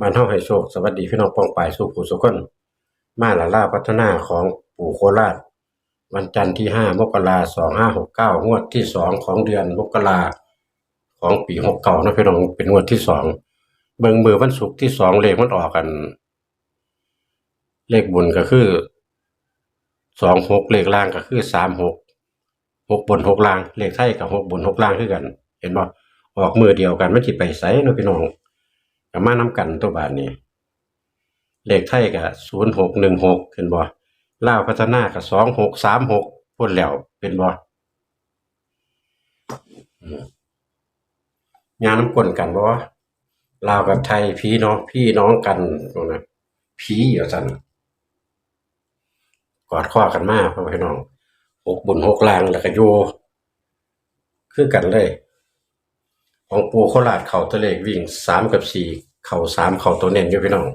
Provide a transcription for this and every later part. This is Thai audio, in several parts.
บ้านเฮาให้โชค สวัสดีพี่น้องป้องปายสู่ผู้สุคนมาละล่าพัฒนาของปู่โคราช วันจันทร์ที่5มกราคม2569งวดที่2ของเดือนมกราของปี69นะพี่น้องเป็นงวดที่2เบิ่งมือวันศุกร์ที่2เลขมันออกกัน เลขบุญก็คือ26เลขล่างก็คือ36 6บน6ล่าง เลขไทยกับ6บน6ล่างคือกัน เห็นบ่ออกมือเดียวกันไมันสิไปไสเนะพี่น้อง ก็มานํกันตัวบาดนี้เลขไทยก็ศูนย์หกหนึ่งหกเห็นบ่ล่าวพัฒนาก็สองหกสามหกพุ่นแล้วเป็นบ่อืมงานน้ำกลนกันบ่ลาวกับไทยพี่น้องพี่น้องกันตรงนั้นผีอยู่ซั่นกอดข้อกันมากพ่อพี่น้องหกบุญหกลางแล้วก็อยู่คือกันเลย ของปูโคราชเขาตัวเลวิ่งสามกับสี่ เข้าสามเข้าตัวเน้นอยู่พี่น้อง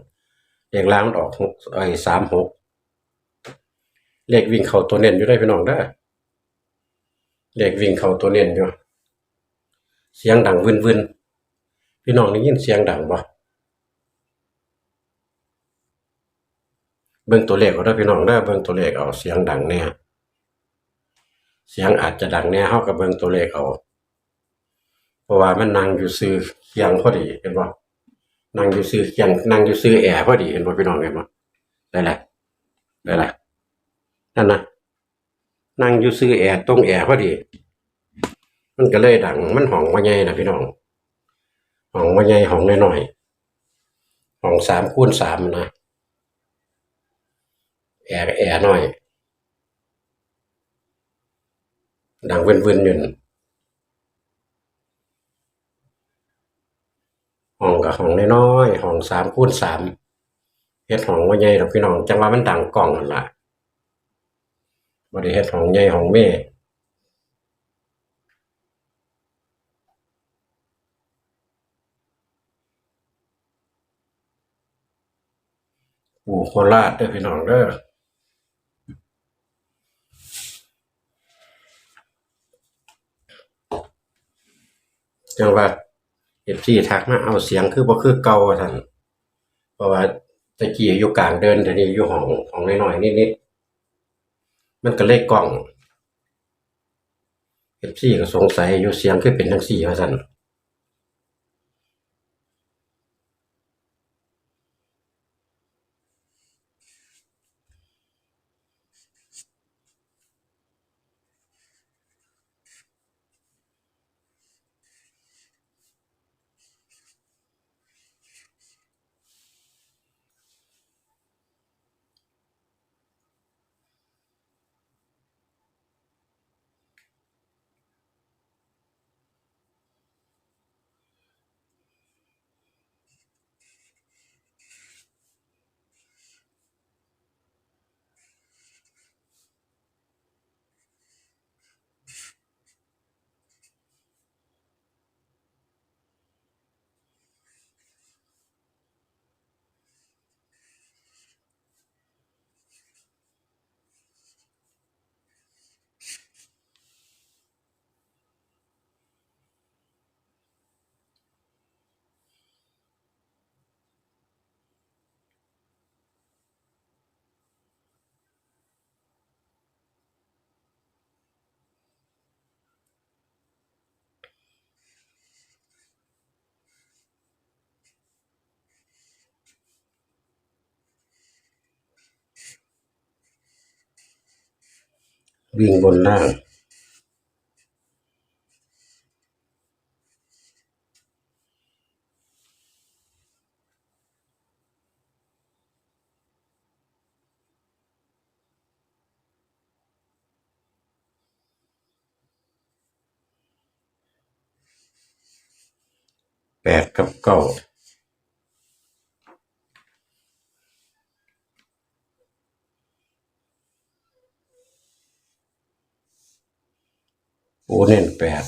เลขล่างมันออกหกไอ้สามหกเลขวิ่งเข้าตัวเน้นอยู่ได้พี่น้องเด้เลขวิ่งเข้าตัวเน้นอยู่เสียงดังวึนวึนพี่น้องได้ยินเสียงดังบ่เบิ่งตัวเลขเอาเด้พี่น้องเด้เบิ่งตัวเลขเอาเสียงดังแน่เสียงอาจจะดังแน่เฮาก็เบิ่งตัวเลขเอาเพราะว่ามันนั่งอยู่ซื้อเคียงพอดีเห็นบ่ นั่งอยู่ซื้อเคียงนั่งอยู่ซื้อแอร์พอดีเห็นบ่พี่น้องเห็นบ่ได้ละได้ละนั่นนะนั่งอยู่ซื้อแอร์ตรงแอร์พอดี มันก็เลยดัง มันห้องว่าใหญ่นะพี่น้องห้องว่าใหญ่ห้องน้อยๆห้องสามคูณสามนะแอร์แอร์น้อย ดังเวินๆอยู่นั่น ห้องน้อยๆห้องสามคูณสามเฮ็ดห้องว่าใหญ่ดอกพี่น้องจังว่ามันดังกล้องนั่นล่ะบ่ได้เฮ็ดห้องใหญ่ห้องแม่ปู่โคราชเด้อพี่น้องเด้อจังหว่ เอฟซีทักมาเอาเสียงคือบ่คือเก่าท่านเพราะว่าตะกี้อยู่กลางเดินแต่นี้อยู่ห้องของน้อยๆนิดๆมันก็เลขกล้องเอฟซีก็สงสัยอยู่เสียงคือเป็นทั้งซี่ว่าท่าน วิ่งบนล่าง แปดกับเก้า โอ้เน่นแปด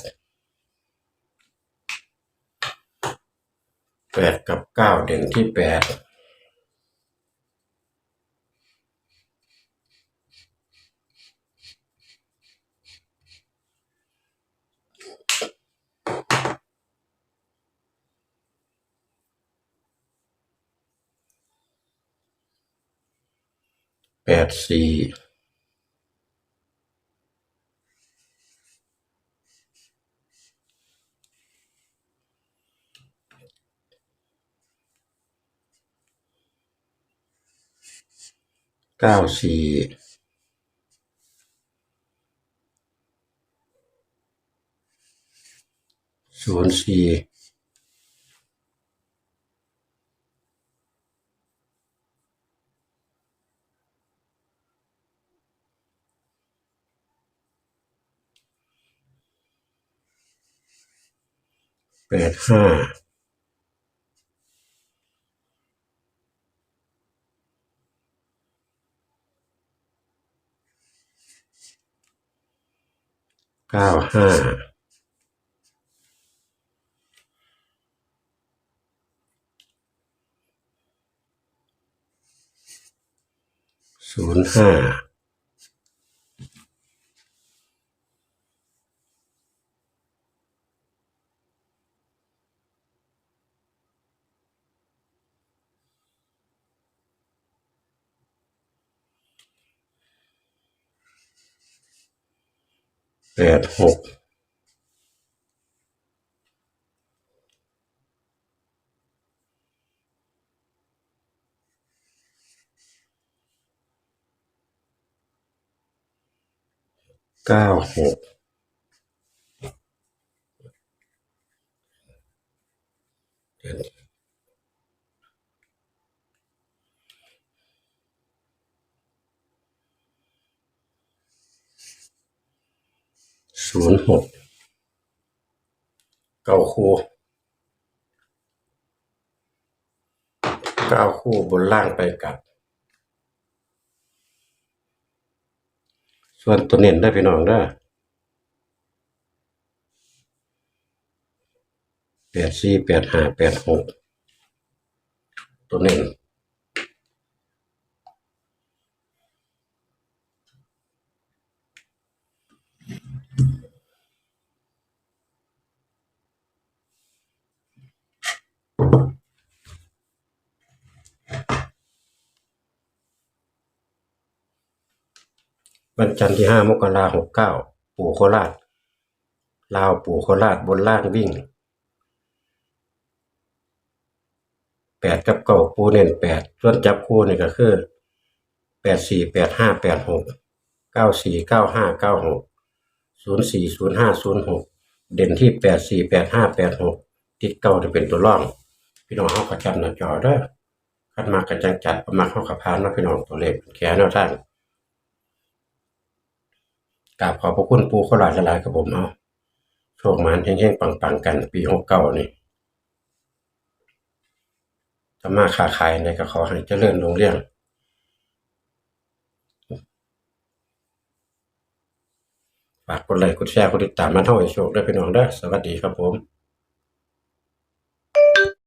แปดกับเก้าเด่นที่แปดแปดสี่ เก้าสี่ศูนย์สี่แปดห้า เก้าห้าศูนย์ห้า แปดหกเก้าหก ศูนย์หกเก้าคู่เก้าคู่บนล่างไปกลับ ส่วนตัวเน้นได้พี่น้องเด้แปดสี่แปดห้าแปดหกตัวเน้น วันจันทร์ที่ห้ามกราหกเก้าปู่โคราชลาวปู่โคราชบนล่างวิ่งแปดกับเก้าปูเน้นแปดส่วนจับคู่นี่ก็คือแปดสี่แปดห้าแปดหกเก้าสี่เก้าห้าเก้าหกศูนย์สี่ศูนย์ห้าศูนย์หกเด่นที่แปดสี่แปดห้าแปดหกติดเก้าจะเป็นตัวร่อง พี่น้องเขาก็จำหน้าจอเด้อคันมากระจังจัดประมาณเข้ากับพานเนาะพี่น้องตัวเลขแขนแนวทาง กราบขอบพระคุณปูโคราดหลายกับผมเอาโชคมันเฮงๆปังๆกัน ปีหกเก้านี่ธรรมาค้าขายในก็ขอให้เจริญรุ่งเรืองฝากกดไลค์กดแชร์กดติดตามมาเท่าไอโชคด้วยพี่น้องเด้อสวัสดีครับผม